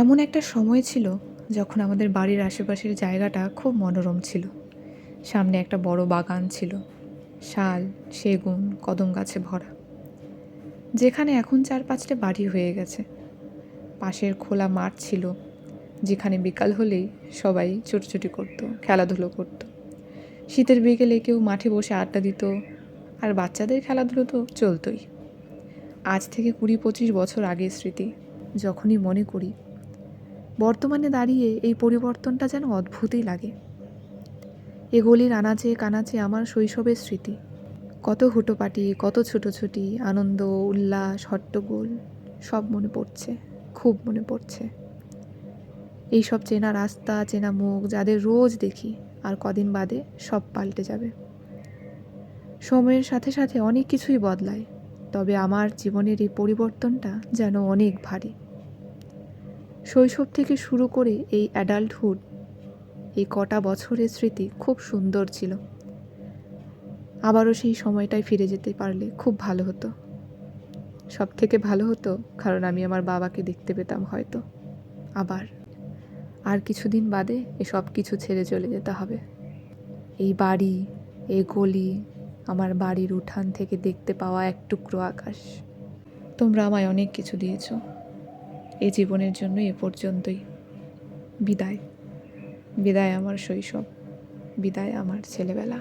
এমন একটা সময় ছিল যখন আমাদের বাড়ির আশেপাশের জায়গাটা খুব মনোরম ছিল। সামনে একটা বড় বাগান ছিল। শাল, সেগুন, কদম গাছে ভরা। যেখানে এখন চার পাঁচটা বাড়ি হয়ে গেছে। পাশের খোলা মাঠ ছিল, যেখানে বিকাল হলেই সবাই ছোটাছুটি করতো, খেলাধুলো করতো। শীতের বিকেলে কেউ মাঠে বসে আড্ডা দিত, আর বাচ্চাদের খেলাধুলো তো চলতোই। আজ থেকে কুড়ি পঁচিশ বছর আগের স্মৃতি, যখনই মনে করি বর্তমানে দাঁড়িয়ে এই পরিবর্তনটা যেন অদ্ভুতই লাগে। এ গলির আনাচে কানাচে আমার শৈশবের স্মৃতি। কত হুটোপাটি, কত ছুটোছুটি, আনন্দ, উল্লাস, হট্টগোল, সব মনে পড়ছে, খুব মনে পড়ছে। এইসব চেনা রাস্তা, চেনা মুখ, যাদের রোজ দেখি, আর কদিন বাদে সব পাল্টে যাবে। সময়ের সাথে সাথে অনেক কিছুই বদলায়, তবে আমার জীবনের এই পরিবর্তনটা যেন অনেক ভারী। শৈশব থেকে শুরু করে এই অ্যাডাল্টহুড এই কটা বছরের স্মৃতি খুব সুন্দর ছিল। আবারও সেই সময়টায় ফিরে যেতে পারলে খুব ভালো হতো। সব থেকে ভালো হতো কারণ আমি আমার বাবাকে দেখতে পেতাম হয়তো। আবার আর কিছুদিন বাদে এসব কিছু ছেড়ে চলে যেতে হবে। এই বাড়ি, এই গলি, আমার বাড়ির উঠান থেকে দেখতে পাওয়া এক টুকরো আকাশ। তোমরা আমায় অনেক কিছু দিয়েছ। এই জীবনের জন্য এ পর্যন্তই। বিদায়। বিদায় আমার শৈশব। বিদায় আমার ছেলেবেলা।